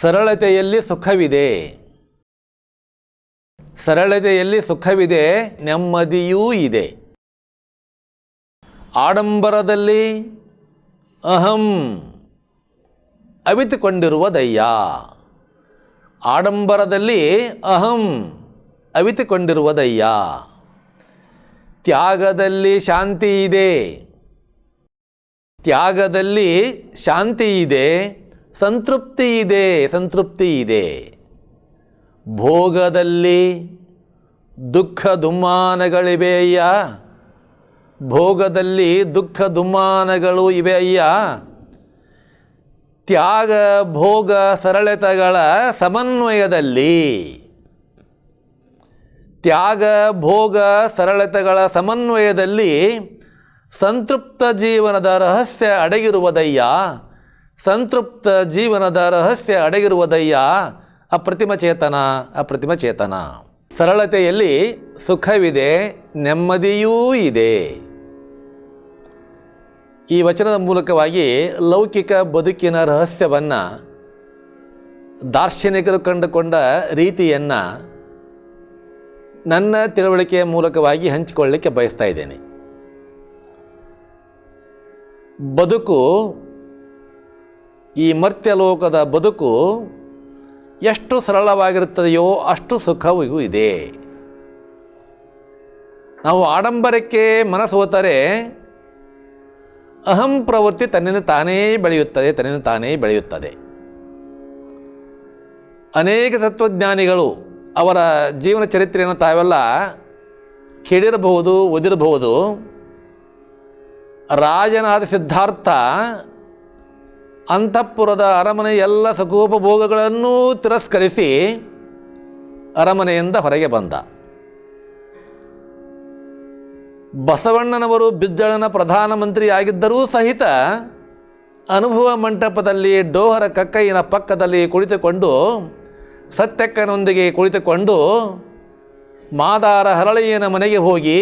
ಸರಳತೆಯಲ್ಲಿ ಸುಖವಿದೆ. ಸರಳತೆಯಲ್ಲಿ ಸುಖವಿದೆ, ನೆಮ್ಮದಿಯೂ ಇದೆ. ಆಡಂಬರದಲ್ಲಿ ಅಹಂ ಅವಿತುಕೊಂಡಿರುವುದಯ್ಯ ಆಡಂಬರದಲ್ಲಿ ಅಹಂ ಅವಿತುಕೊಂಡಿರುವುದಯ್ಯ ತ್ಯಾಗದಲ್ಲಿ ಶಾಂತಿ ಇದೆ. ತ್ಯಾಗದಲ್ಲಿ ಶಾಂತಿ ಇದೆ. ಸಂತೃಪ್ತಿ ಇದೆ ಸಂತೃಪ್ತಿ ಇದೆ. ಭೋಗದಲ್ಲಿ ದುಃಖ ದುಮ್ಮಾನಗಳಿವೆ ಅಯ್ಯ. ಭೋಗದಲ್ಲಿ ದುಃಖ ದುಮ್ಮಾನಗಳು ಇವೆ ಅಯ್ಯ. ತ್ಯಾಗ, ಭೋಗ, ಸರಳತೆಗಳ ಸಮನ್ವಯದಲ್ಲಿ ತ್ಯಾಗ, ಭೋಗ, ಸರಳತೆಗಳ ಸಮನ್ವಯದಲ್ಲಿ ಸಂತೃಪ್ತ ಜೀವನದ ರಹಸ್ಯ ಅಡಗಿರುವುದಯ್ಯ. ಸಂತೃಪ್ತ ಜೀವನದ ರಹಸ್ಯ ಅಡಗಿರುವುದಯ್ಯ ಅಪ್ರತಿಮ ಚೇತನ ಅಪ್ರತಿಮ ಚೇತನ. ಸರಳತೆಯಲ್ಲಿ ಸುಖವಿದೆ, ನೆಮ್ಮದಿಯೂ ಇದೆ. ಈ ವಚನದ ಮೂಲಕವಾಗಿ ಲೌಕಿಕ ಬದುಕಿನ ರಹಸ್ಯವನ್ನು, ದಾರ್ಶನಿಕರು ಕಂಡುಕೊಂಡ ರೀತಿಯನ್ನು ನನ್ನ ತಿಳುವಳಿಕೆಯ ಮೂಲಕವಾಗಿ ಹಂಚಿಕೊಳ್ಳಲಿಕ್ಕೆ ಬಯಸ್ತಾ ಇದ್ದೇನೆ. ಬದುಕು ಈ ಮರ್ತ್ಯಲೋಕದ ಬದುಕು ಎಷ್ಟು ಸರಳವಾಗಿರುತ್ತದೆಯೋ ಅಷ್ಟು ಸುಖವಿಗೂ ಇದೆ. ನಾವು ಆಡಂಬರಕ್ಕೆ ಮನಸ್ಸು ಹೋದರೆ ಅಹಂ ಪ್ರವೃತ್ತಿ ತನ್ನಿಂದ ತಾನೇ ಬೆಳೆಯುತ್ತದೆ, ತನ್ನಿಂದ ತಾನೇ ಬೆಳೆಯುತ್ತದೆ. ಅನೇಕ ತತ್ವಜ್ಞಾನಿಗಳು ಅವರ ಜೀವನ ಚರಿತ್ರೆಯನ್ನು ತಾವೆಲ್ಲ ಕೇಳಿರಬಹುದು, ಓದಿರಬಹುದು. ರಾಜನಾದ ಸಿದ್ಧಾರ್ಥ ಅಂತಃಪುರದ ಅರಮನೆ ಎಲ್ಲ ಸುಖೋಪಭೋಗಗಳನ್ನೂ ತಿರಸ್ಕರಿಸಿ ಅರಮನೆಯಿಂದ ಹೊರಗೆ ಬಂದ. ಬಸವಣ್ಣನವರು ಬಿಜ್ಜಳನ ಪ್ರಧಾನಮಂತ್ರಿಯಾಗಿದ್ದರೂ ಸಹಿತ ಅನುಭವ ಮಂಟಪದಲ್ಲಿ ಡೋಹರ ಕಕ್ಕಯ್ಯನ ಪಕ್ಕದಲ್ಲಿ ಕುಳಿತುಕೊಂಡು, ಸತ್ಯಕ್ಕನೊಂದಿಗೆ ಕುಳಿತುಕೊಂಡು ಮಾದಾರ ಹರಳಯ್ಯನ ಮನೆಗೆ ಹೋಗಿ,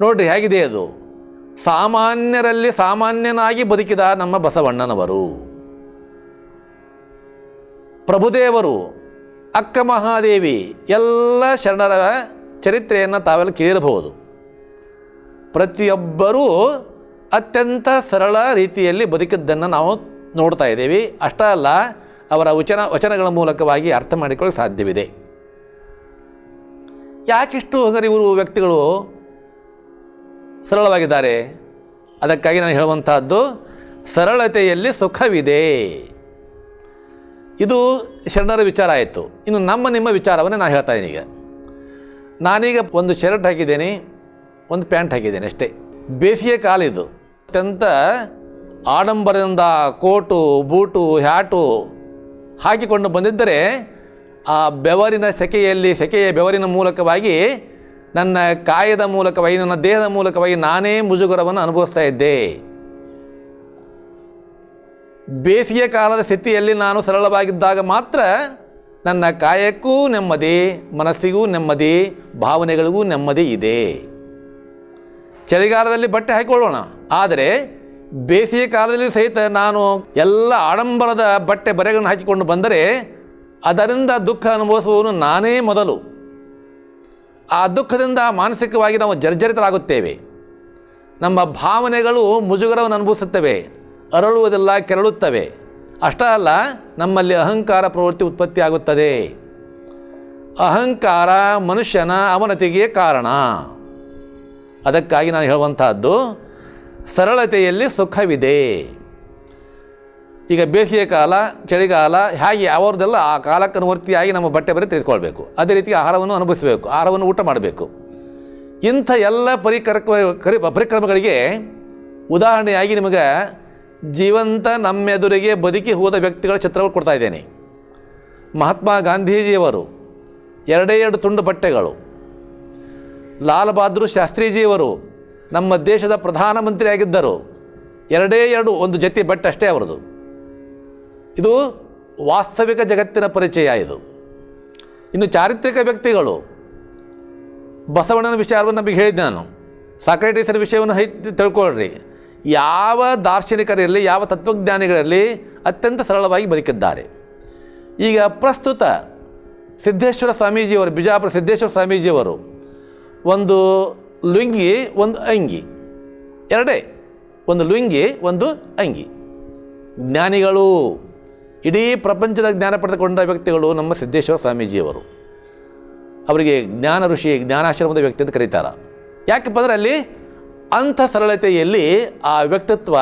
ನೋಡ್ರಿ ಹೇಗಿದೆ ಅದು. ಸಾಮಾನ್ಯರಲ್ಲಿ ಸಾಮಾನ್ಯನಾಗಿ ಬದುಕಿದ ನಮ್ಮ ಬಸವಣ್ಣನವರು. ಪ್ರಭುದೇವರು, ಅಕ್ಕ ಮಹಾದೇವಿ, ಎಲ್ಲ ಶರಣರ ಚರಿತ್ರೆಯನ್ನು ತಾವೆಲ್ಲ ಕೇಳಿರಬಹುದು. ಪ್ರತಿಯೊಬ್ಬರೂ ಅತ್ಯಂತ ಸರಳ ರೀತಿಯಲ್ಲಿ ಬದುಕಿದ್ದನ್ನು ನಾವು ನೋಡ್ತಾ ಇದ್ದೀವಿ. ಅಷ್ಟೇ ಅಲ್ಲ, ಅವರ ವಚನ, ವಚನಗಳ ಮೂಲಕವಾಗಿ ಅರ್ಥ ಮಾಡಿಕೊಳ್ಳಲು ಸಾಧ್ಯವಿದೆ. ಯಾಕಿಷ್ಟು ಅಂದರೆ ಇವರು ವ್ಯಕ್ತಿಗಳು ಸರಳವಾಗಿದ್ದಾರೆ. ಅದಕ್ಕಾಗಿ ನಾನು ಹೇಳುವಂತಹದ್ದು, ಸರಳತೆಯಲ್ಲಿ ಸುಖವಿದೆ. ಇದು ಶರಣರ ವಿಚಾರ ಆಯಿತು. ಇನ್ನು ನಮ್ಮ ನಿಮ್ಮ ವಿಚಾರವನ್ನು ನಾನು ಹೇಳ್ತಾ ಈಗ. ನಾನೀಗ ಒಂದು ಶರ್ಟ್ ಹಾಕಿದ್ದೇನೆ, ಒಂದು ಪ್ಯಾಂಟ್ ಹಾಕಿದ್ದೇನೆ ಅಷ್ಟೇ. ಬೇಸಿಗೆ ಕಾಲ ಇದು. ಅತ್ಯಂತ ಆಡಂಬರದಿಂದ ಕೋಟು, ಬೂಟು, ಹ್ಯಾಟು ಹಾಕಿಕೊಂಡು ಬಂದಿದ್ದರೆ, ಆ ಬೆವರಿನ ಸೆಕೆಯಲ್ಲಿ, ಸೆಕೆಯ ಬೆವರಿನ ಮೂಲಕವಾಗಿ ನನ್ನ ಕಾಯದ ಮೂಲಕವಾಗಿ ನನ್ನ ದೇಹದ ಮೂಲಕವಾಗಿ ನಾನೇ ಮುಜುಗರವನ್ನು ಅನುಭವಿಸ್ತಾ ಇದ್ದೆ. ಬೇಸಿಗೆ ಕಾಲದ ಸ್ಥಿತಿಯಲ್ಲಿ ನಾನು ಸರಳವಾಗಿದ್ದಾಗ ಮಾತ್ರ ನನ್ನ ಕಾಯಕ್ಕೂ ನೆಮ್ಮದಿ, ಮನಸ್ಸಿಗೂ ನೆಮ್ಮದಿ, ಭಾವನೆಗಳಿಗೂ ನೆಮ್ಮದಿ ಇದೆ. ಚಳಿಗಾಲದಲ್ಲಿ ಬಟ್ಟೆ ಹಾಕಿಕೊಳ್ಳೋಣ. ಆದರೆ ಬೇಸಿಗೆ ಕಾಲದಲ್ಲಿ ಸಹಿತ ನಾನು ಎಲ್ಲ ಆಡಂಬರದ ಬಟ್ಟೆ ಬರೆಗಳನ್ನು ಹಾಕಿಕೊಂಡು ಬಂದರೆ ಅದರಿಂದ ದುಃಖ ಅನುಭವಿಸುವವನು ನಾನೇ ಮೊದಲು. ಆ ದುಃಖದಿಂದ ಮಾನಸಿಕವಾಗಿ ನಾವು ಜರ್ಜರಿತರಾಗುತ್ತೇವೆ. ನಮ್ಮ ಭಾವನೆಗಳು ಮುಜುಗರವನ್ನು ಅನುಭವಿಸುತ್ತವೆ. ಅರಳುವುದಿಲ್ಲ, ಕೆರಳುತ್ತವೆ. ಅಷ್ಟೇ ಅಲ್ಲ, ನಮ್ಮಲ್ಲಿ ಅಹಂಕಾರ ಪ್ರವೃತ್ತಿ ಉತ್ಪತ್ತಿ ಆಗುತ್ತದೆ ಅಹಂಕಾರ ಮನುಷ್ಯನ ಅವನತಿಗೆ ಕಾರಣ. ಅದಕ್ಕಾಗಿ ನಾನು ಹೇಳುವಂತಹದ್ದು, ಸರಳತೆಯಲ್ಲಿ ಸುಖವಿದೆ. ಈಗ ಬೇಸಿಗೆ ಕಾಲ, ಚಳಿಗಾಲ ಹೇಗೆ ಅವರದೆಲ್ಲ ಆ ಕಾಲಕ್ಕೆ ಅನುವರ್ತಿಯಾಗಿ ನಮ್ಮ ಬಟ್ಟೆ ಬರೆ ತೆಗೆದುಕೊಳ್ಬೇಕು. ಅದೇ ರೀತಿ ಆಹಾರವನ್ನು ಅನುಭವಿಸಬೇಕು, ಆಹಾರವನ್ನು ಊಟ ಮಾಡಬೇಕು. ಇಂಥ ಎಲ್ಲ ಪರಿಕರ ಪರಿಕ್ರಮಗಳಿಗೆ ಉದಾಹರಣೆಯಾಗಿ ನಿಮಗೆ ಜೀವಂತ ನಮ್ಮೆದುರಿಗೆ ಬದುಕಿ ಹೋದ ವ್ಯಕ್ತಿಗಳ ಚಿತ್ರಗಳು ಕೊಡ್ತಾ ಇದ್ದೇನೆ. ಮಹಾತ್ಮ ಗಾಂಧೀಜಿಯವರು, ಎರಡೇ ಎರಡು ತುಂಡು ಬಟ್ಟೆಗಳು, ಲಾಲ್ ಬಹದ್ದೂರ್ ಶಾಸ್ತ್ರೀಜಿಯವರು, ನಮ್ಮ ದೇಶದ ಪ್ರಧಾನಮಂತ್ರಿಯಾಗಿದ್ದರು, ಎರಡೇ ಎರಡು ಒಂದು ಜೊತೆ ಬಟ್ಟೆ ಅಷ್ಟೇ ಅವರದು. ಇದು ವಾಸ್ತವಿಕ ಜಗತ್ತಿನ ಪರಿಚಯ ಇದು. ಇನ್ನು ಚಾರಿತ್ರಿಕ ವ್ಯಕ್ತಿಗಳು, ಬಸವಣ್ಣನ ವಿಚಾರವನ್ನು ನಮಗೆ ಹೇಳಿದ್ದೆ ನಾನು. ಸಾಕ್ರೆಟೀಸರ ವಿಷಯವನ್ನು ಹೈ ತಿಳ್ಕೊಳ್ರಿ. ಯಾವ ದಾರ್ಶನಿಕರಲ್ಲಿ, ಯಾವ ತತ್ವಜ್ಞಾನಿಗಳಲ್ಲಿ ಅತ್ಯಂತ ಸರಳವಾಗಿ ಬದುಕಿದ್ದಾರೆ. ಈಗ ಪ್ರಸ್ತುತ ಸಿದ್ದೇಶ್ವರ ಸ್ವಾಮೀಜಿಯವರು, ಬಿಜಾಪುರ ಸಿದ್ದೇಶ್ವರ ಸ್ವಾಮೀಜಿಯವರು ಒಂದು ಲುಂಗಿ, ಒಂದು ಅಂಗಿ. ಎರಡೇ, ಒಂದು ಲುಂಗಿ, ಒಂದು ಅಂಗಿ. ಜ್ಞಾನಿಗಳು ಇಡೀ ಪ್ರಪಂಚದ ಜ್ಞಾನ ಪಡೆದುಕೊಂಡ ವ್ಯಕ್ತಿಗಳು ನಮ್ಮ ಸಿದ್ದೇಶ್ವರ ಸ್ವಾಮೀಜಿಯವರು. ಅವರಿಗೆ ಜ್ಞಾನ ಋಷಿ, ಜ್ಞಾನಾಶ್ರಮದ ವ್ಯಕ್ತಿ ಅಂತ ಕರೀತಾರೆ. ಯಾಕಪ್ಪ ಅಂದರೆ ಅಲ್ಲಿ ಅಂಥ ಸರಳತೆಯಲ್ಲಿ ಆ ವ್ಯಕ್ತಿತ್ವ,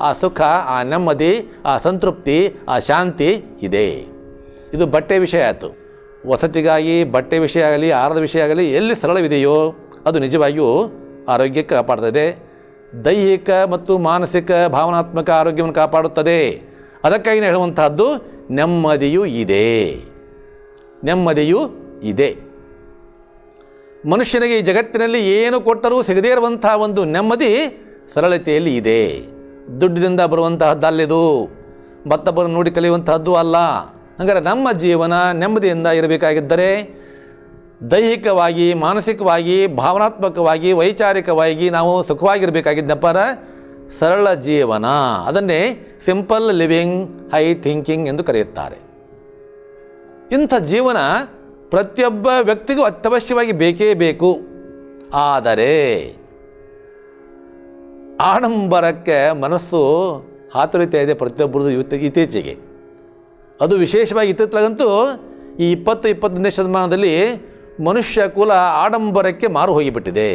ಆ ಸುಖ, ಆ ನೆಮ್ಮದಿ, ಆ ಸಂತೃಪ್ತಿ, ಆ ಶಾಂತಿ ಇದೆ. ಇದು ಬಟ್ಟೆ ವಿಷಯ ಆಯಿತು. ವಸತಿಗಾಗಿ, ಬಟ್ಟೆ ವಿಷಯ ಆಗಲಿ, ಆಹಾರದ ವಿಷಯ ಆಗಲಿ ಎಲ್ಲಿ ಸರಳವಿದೆಯೋ ಅದು ನಿಜವಾಗಿಯೂ ಆರೋಗ್ಯಕ್ಕೆ ಕಾಪಾಡ್ತದೆ. ದೈಹಿಕ ಮತ್ತು ಮಾನಸಿಕ, ಭಾವನಾತ್ಮಕ ಆರೋಗ್ಯವನ್ನು ಕಾಪಾಡುತ್ತದೆ. ಅದಕ್ಕಾಗಿ ಹೇಳುವಂತಹದ್ದು ನೆಮ್ಮದಿಯೂ ಇದೆ. ನೆಮ್ಮದಿಯೂ ಇದೆ. ಮನುಷ್ಯನಿಗೆ ಈ ಜಗತ್ತಿನಲ್ಲಿ ಏನು ಕೊಟ್ಟರೂ ಸಿಗದೇ ಇರುವಂತಹ ಒಂದು ನೆಮ್ಮದಿ ಸರಳತೆಯಲ್ಲಿ ಇದೆ. ದುಡ್ಡಿನಿಂದ ಬರುವಂತಹದ್ದಲ್ಲಿದು ಮತ್ತೊಬ್ಬರನ್ನು ನೋಡಿ ಕಲಿಯುವಂತಹದ್ದು ಅಲ್ಲ. ಹಾಗಾದರೆ ನಮ್ಮ ಜೀವನ ನೆಮ್ಮದಿಯಿಂದ ಇರಬೇಕಾಗಿದ್ದರೆ ದೈಹಿಕವಾಗಿ, ಮಾನಸಿಕವಾಗಿ, ಭಾವನಾತ್ಮಕವಾಗಿ, ವೈಚಾರಿಕವಾಗಿ ನಾವು ಸುಖವಾಗಿರಬೇಕಾಗಿದ್ದಪ್ಪರ ಸರಳ ಜೀವನ. ಅದನ್ನೇ ಸಿಂಪಲ್ ಲಿವಿಂಗ್, ಹೈ ಥಿಂಕಿಂಗ್ ಎಂದು ಕರೆಯುತ್ತಾರೆ. ಇಂಥ ಜೀವನ ಪ್ರತಿಯೊಬ್ಬ ವ್ಯಕ್ತಿಗೂ ಅತ್ಯವಶ್ಯವಾಗಿ ಬೇಕೇ ಬೇಕು. ಆದರೆ ಆಡಂಬರಕ್ಕೆ ಮನಸ್ಸು ಹಾತೊರಿತಾ ಇದೆ ಪ್ರತಿಯೊಬ್ಬರದು ಇವತ್ತು ಇತ್ತೀಚೆಗೆ. ಅದು ವಿಶೇಷವಾಗಿ ಇತ್ತಿತ್ತಲಾಗಂತೂ ಈ ಇಪ್ಪತ್ತು, ಇಪ್ಪತ್ತೊಂದನೇ ಶತಮಾನದಲ್ಲಿ ಮನುಷ್ಯ ಕುಲ ಆಡಂಬರಕ್ಕೆ ಮಾರು ಹೋಗಿಬಿಟ್ಟಿದೆ.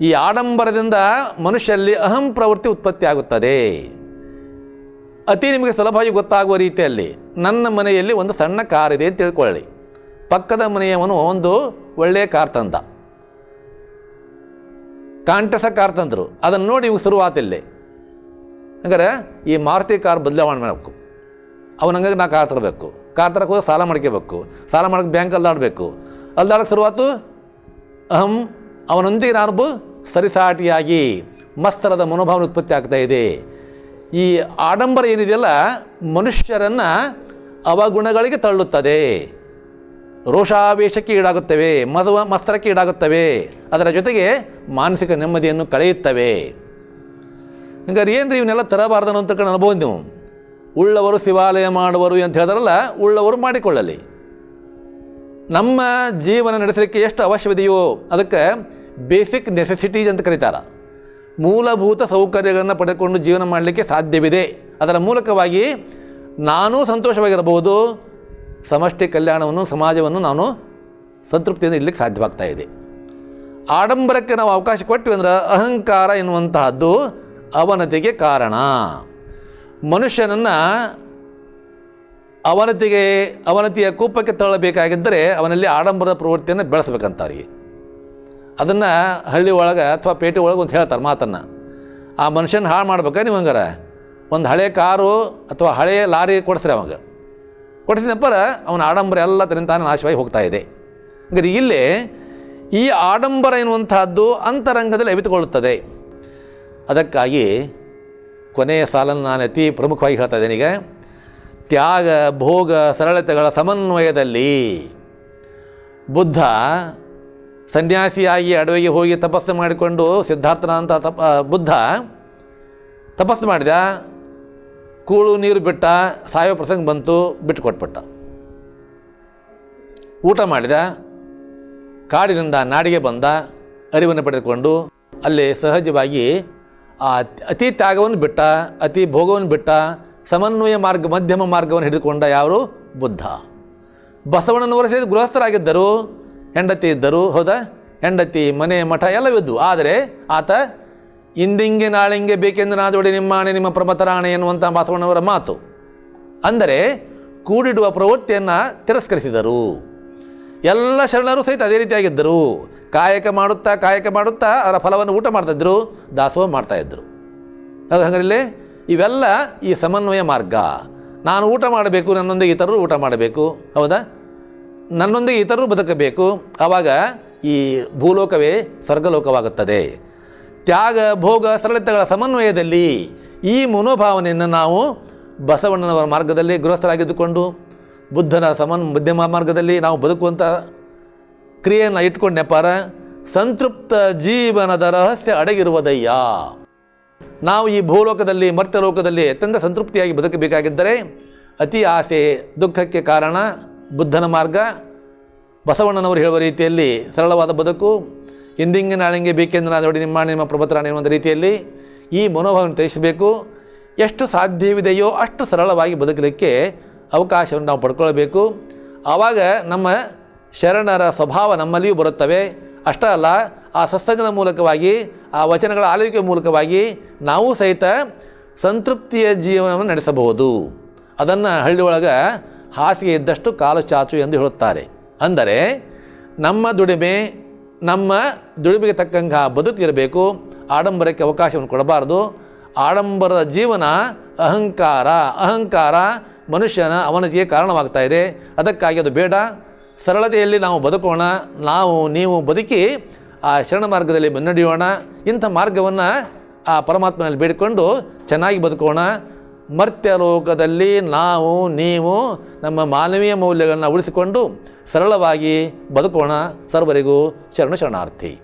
ಈ ಆಡಂಬರದಿಂದ ಮನುಷ್ಯರಲ್ಲಿ ಅಹಂ ಪ್ರವೃತ್ತಿ ಉತ್ಪತ್ತಿ ಆಗುತ್ತದೆ. ಅತಿ ನಿಮಗೆ ಸುಲಭವಾಗಿ ಗೊತ್ತಾಗುವ ರೀತಿಯಲ್ಲಿ ನನ್ನ ಮನೆಯಲ್ಲಿ ಒಂದು ಸಣ್ಣ ಕಾರ್ ಇದೆ ಅಂತ ತಿಳ್ಕೊಳ್ಳಿ. ಪಕ್ಕದ ಮನೆಯವನು ಒಂದು ಒಳ್ಳೆಯ ಕಾರ್ ತಂದ. ಕಾಂಟಸ ಕಾರ್ ತಂದರು. ಅದನ್ನು ನೋಡಿ ಇವು ಶುರುವಾತಿಲ್ಲೇ. ಹಂಗಾರೆ ಈ ಮಾರುತಿ ಕಾರ್ ಬದಲಾವಣೆ ಮಾಡಬೇಕು. ಅವನಂಗಾಗಿ ನಾ ಕಾರ್ ತರಬೇಕು. ಕಾರ್ ತರಕ್ಕೆ ಹೋಗಿ ಸಾಲ ಮಾಡ್ಕೋಬೇಕು. ಸಾಲ ಮಾಡಕ್ಕೆ ಬ್ಯಾಂಕ್ ಆಡಬೇಕು. ಅಲ್ದಾಡಕ್ಕೆ ಶುರುವಾತು ಅಹಂ ಅವನೊಂದಿಗೆ ನಾನು ಸರಿಸಾಟಿಯಾಗಿ ಮತ್ಸರದ ಮನೋಭಾವನೆ ಉತ್ಪತ್ತಿ ಆಗ್ತಾ ಇದೆ. ಈ ಆಡಂಬರ ಏನಿದೆಯಲ್ಲ, ಮನುಷ್ಯರನ್ನು ಅವಗುಣಗಳಿಗೆ ತಳ್ಳುತ್ತದೆ. ರೋಷಾವೇಶಕ್ಕೆ ಈಡಾಗುತ್ತವೆ, ಮದುವ ಮತ್ಸರಕ್ಕೆ ಈಡಾಗುತ್ತವೆ, ಅದರ ಜೊತೆಗೆ ಮಾನಸಿಕ ನೆಮ್ಮದಿಯನ್ನು ಕಳೆಯುತ್ತವೆ. ಹಂಗಾರೆ ಏನು ರೀ ಇವನ್ನೆಲ್ಲ ತರಬಾರ್ದು ಅಂತ ಕಡೆ ಅನುಭವ ನೀವು ಉಳ್ಳವರು ಶಿವಾಲಯ ಮಾಡುವರು ಅಂತ ಹೇಳಿದ್ರಲ್ಲ, ಉಳ್ಳವರು ಮಾಡಿಕೊಳ್ಳಲಿ. ನಮ್ಮ ಜೀವನ ನಡೆಸಲಿಕ್ಕೆ ಎಷ್ಟು ಅವಶ್ಯವಿದೆಯೋ ಅದಕ್ಕೆ ಬೇಸಿಕ್ ನೆಸೆಸಿಟೀಸ್ ಅಂತ ಕರೀತಾರೆ. ಮೂಲಭೂತ ಸೌಕರ್ಯಗಳನ್ನು ಪಡೆದುಕೊಂಡು ಜೀವನ ಮಾಡಲಿಕ್ಕೆ ಸಾಧ್ಯವಿದೆ. ಅದರ ಮೂಲಕವಾಗಿ ನಾನೂ ಸಂತೋಷವಾಗಿರಬಹುದು. ಸಮಷ್ಟಿ ಕಲ್ಯಾಣವನ್ನು, ಸಮಾಜವನ್ನು ನಾನು ಸಂತೃಪ್ತಿಯಿಂದ ಇರಲಿಕ್ಕೆ ಸಾಧ್ಯವಾಗ್ತಾ ಇದೆ. ಆಡಂಬರಕ್ಕೆ ನಾವು ಅವಕಾಶ ಕೊಟ್ಟಿವಿ ಅಂದ್ರೆ ಅಹಂಕಾರ ಎನ್ನುವಂತಹದ್ದು ಅವನತಿಗೆ ಕಾರಣ. ಮನುಷ್ಯನನ್ನು ಅವನತಿಗೆ, ಅವನತಿಯ ಕೂಪಕ್ಕೆ ತಳ್ಳಬೇಕಾಗಿದ್ದರೆ ಅವನಲ್ಲಿ ಆಡಂಬರದ ಪ್ರವೃತ್ತಿಯನ್ನು ಬೆಳೆಸ್ಬೇಕಂತಾರೆ. ಅದನ್ನು ಹಳ್ಳಿ ಒಳಗೆ ಅಥವಾ ಪೇಟೆ ಒಳಗೆ ಒಂದು ಹೇಳ್ತಾರೆ ಮಾತನ್ನು. ಆ ಮನುಷ್ಯನ ಹಾಳು ಮಾಡ್ಬೇಕಾ ನೀವು ಹಂಗಾರ? ಒಂದು ಹಳೆ ಕಾರು ಅಥವಾ ಹಳೆಯ ಲಾರಿ ಕೊಡಿಸ್ರಿ ಅವಾಗ. ನಂತರ ಅವನ ಆಡಂಬರ ಎಲ್ಲ ತನ್ನ ತಾನೇ ನಾಶವಾಗಿ ಹೋಗ್ತಾ ಇದೆ. ಹಂಗಾರೆ ಇಲ್ಲಿ ಈ ಆಡಂಬರ ಎನ್ನುವಂತಹದ್ದು ಅಂತರಂಗದಲ್ಲಿ ಅವಿತುಕೊಳ್ಳುತ್ತದೆ ಅದಕ್ಕಾಗಿ ಕೊನೆಯ ಸಾಲನ್ನು ನಾನು ಅತಿ ಪ್ರಮುಖವಾಗಿ ಹೇಳ್ತಾ ಇದ್ದೇನೆ ಈಗ. ತ್ಯಾಗ, ಭೋಗ, ಸರಳತೆಗಳ ಸಮನ್ವಯದಲ್ಲಿ ಬುದ್ಧ ಸನ್ಯಾಸಿಯಾಗಿ ಅಡವಿಗೆ ಹೋಗಿ ತಪಸ್ಸು ಮಾಡಿಕೊಂಡು ಸಿದ್ಧಾರ್ಥನಂತ ತಪ ಬುದ್ಧ ತಪಸ್ಸು ಮಾಡಿದ, ಕೂಳು ನೀರು ಬಿಟ್ಟ, ಸಾಯೋ ಪ್ರಸಂಗ ಬಂತು, ಬಿಟ್ಟು ಕೊಟ್ಬಿಟ್ಟ. ಊಟ ಮಾಡಿದ, ಕಾಡಿನಿಂದ ನಾಡಿಗೆ ಬಂದ, ಅರಿವನ್ನು ಪಡೆದುಕೊಂಡು ಅಲ್ಲಿ ಸಹಜವಾಗಿ ಆ ಅತಿ ತ್ಯಾಗವನ್ನು ಬಿಟ್ಟ, ಅತಿ ಭೋಗವನ್ನು ಬಿಟ್ಟ ಸಮನ್ವಯ ಮಾರ್ಗ, ಮಧ್ಯಮ ಮಾರ್ಗವನ್ನು ಹಿಡಿದುಕೊಂಡ ಯಾರು? ಬುದ್ಧ. ಬಸವಣ್ಣನವರು ಸೇರಿ ಗೃಹಸ್ಥರಾಗಿದ್ದರು, ಹೆಂಡತಿ ಇದ್ದರು, ಹೌದಾ? ಹೆಂಡತಿ, ಮನೆ, ಮಠ ಎಲ್ಲವಿದ್ದು ಆದರೆ ಆತ ಇಂದಿಂಗೆ ನಾಳಿಂಗೆ ಬೇಕೆಂದು ನಾದೊಡೆ ನಿಮ್ಮಾಣೆ ನಿಮ್ಮ ಪ್ರಮತರಾಣೆ ಎನ್ನುವಂಥ ಬಸವಣ್ಣವರ ಮಾತು. ಅಂದರೆ ಕೂಡಿಡುವ ಪ್ರವೃತ್ತಿಯನ್ನು ತಿರಸ್ಕರಿಸಿದರು. ಎಲ್ಲ ಶರಣರು ಸಹಿತ ಅದೇ ರೀತಿಯಾಗಿದ್ದರು. ಕಾಯಕ ಮಾಡುತ್ತಾ ಕಾಯಕ ಮಾಡುತ್ತಾ ಅದರ ಫಲವನ್ನು ಊಟ ಮಾಡ್ತಾಯಿದ್ರು ದಾಸೋಹ ಮಾಡ್ತಾಯಿದ್ರು ಹಾಗಾದ್ರೆ ಇವೆಲ್ಲ ಈ ಸಮನ್ವಯ ಮಾರ್ಗ. ನಾನು ಊಟ ಮಾಡಬೇಕು, ನನ್ನೊಂದಿಗೆ ಇತರರು ಊಟ ಮಾಡಬೇಕು, ಹೌದಾ? ನನ್ನೊಂದಿಗೆ ಇತರರು ಬದುಕಬೇಕು. ಆವಾಗ ಈ ಭೂಲೋಕವೇ ಸ್ವರ್ಗಲೋಕವಾಗುತ್ತದೆ. ತ್ಯಾಗ, ಭೋಗ, ಸರಳತೆಗಳ ಸಮನ್ವಯದಲ್ಲಿ ಈ ಮನೋಭಾವನೆಯನ್ನು ನಾವು ಬಸವಣ್ಣನವರ ಮಾರ್ಗದಲ್ಲಿ ಗೃಹಸ್ಥರಾಗಿದ್ದುಕೊಂಡು, ಬುದ್ಧನ ಸಮನ್ ಮಧ್ಯಮ ಮಾರ್ಗದಲ್ಲಿ ನಾವು ಬದುಕುವಂಥ ಕ್ರಿಯೆಯನ್ನು ಇಟ್ಕೊಂಡು ನೆಪಾರ ಸಂತೃಪ್ತ ಜೀವನದ ರಹಸ್ಯ ಅಡಗಿರುವುದಯ್ಯ ನಾವು ಈ ಭೂಲೋಕದಲ್ಲಿ ಮರ್ತ್ಯ ಲೋಕದಲ್ಲಿ ಅತ್ಯಂತ ಸಂತೃಪ್ತಿಯಾಗಿ ಬದುಕಬೇಕಾಗಿದ್ದರೆ ಅತಿ ಆಸೆ, ದುಃಖಕ್ಕೆ ಕಾರಣ ಬುದ್ಧನ ಮಾರ್ಗ. ಬಸವಣ್ಣನವರು ಹೇಳುವ ರೀತಿಯಲ್ಲಿ ಸರಳವಾದ ಬದುಕು ಇಂದಿಂಗೆ ನಾಳಿಂಗೆ ಬೇಕೆಂದು ನಾನು ನೋಡಿ ನಿಮ್ಮ ನಿಮ್ಮ ಪ್ರಭುತ್ರಾಣ ಎನ್ನುವಂಥ ರೀತಿಯಲ್ಲಿ ಈ ಮನೋಭಾವನ ತಿಳಿಸಬೇಕು. ಎಷ್ಟು ಸಾಧ್ಯವಿದೆಯೋ ಅಷ್ಟು ಸರಳವಾಗಿ ಬದುಕಲಿಕ್ಕೆ ಅವಕಾಶವನ್ನು ನಾವು ಪಡ್ಕೊಳ್ಬೇಕು. ಆವಾಗ ನಮ್ಮ ಶರಣರ ಸ್ವಭಾವ ನಮ್ಮಲ್ಲಿಯೂ ಬರುತ್ತವೆ. ಅಷ್ಟೇ ಅಲ್ಲ ಆ ಸತ್ಸಂಗದ ಮೂಲಕವಾಗಿ, ಆ ವಚನಗಳ ಆಳ್ವಿಕೆ ಮೂಲಕವಾಗಿ ನಾವು ಸಹಿತ ಸಂತೃಪ್ತಿಯ ಜೀವನವನ್ನು ನಡೆಸಬಹುದು. ಅದನ್ನು ಹಳ್ಳಿ ಒಳಗೆ ಹಾಸಿಗೆ ಇದ್ದಷ್ಟು ಕಾಲು ಚಾಚು ಎಂದು ಹೇಳುತ್ತಾರೆ. ಅಂದರೆ ನಮ್ಮ ದುಡಿಮೆ, ನಮ್ಮ ದುಡಿಮೆಗೆ ತಕ್ಕಂಗೆ ಬದುಕಿರಬೇಕು ಆಡಂಬರಕ್ಕೆ ಅವಕಾಶವನ್ನು ಕೊಡಬಾರ್ದು, ಆಡಂಬರದ ಜೀವನ ಅಹಂಕಾರ ಅಹಂಕಾರ ಮನುಷ್ಯನ ಅವನತಿಗೆ ಕಾರಣವಾಗ್ತಾ ಇದೆ. ಅದಕ್ಕಾಗಿ ಅದು ಬೇಡ. ಸರಳತೆಯಲ್ಲಿ ನಾವು ಬದುಕೋಣ, ನಾವು, ನೀವು ಬದುಕಿ ಆ ಶರಣ ಮಾರ್ಗದಲ್ಲಿ ಮುನ್ನಡೆಯೋಣ. ಇಂಥ ಮಾರ್ಗವನ್ನು ಆ ಪರಮಾತ್ಮನಲ್ಲಿ ಬೇಡಿಕೊಂಡು ಚೆನ್ನಾಗಿ ಬದುಕೋಣ. ಮರ್ತ್ಯ ಲೋಕದಲ್ಲಿ ನಾವು, ನೀವು ನಮ್ಮ ಮಾನವೀಯ ಮೌಲ್ಯಗಳನ್ನು ಉಳಿಸಿಕೊಂಡು ಸರಳವಾಗಿ ಬದುಕೋಣ. ಸರ್ವರಿಗೂ ಶರಣ ಶರಣಾರ್ಥಿ.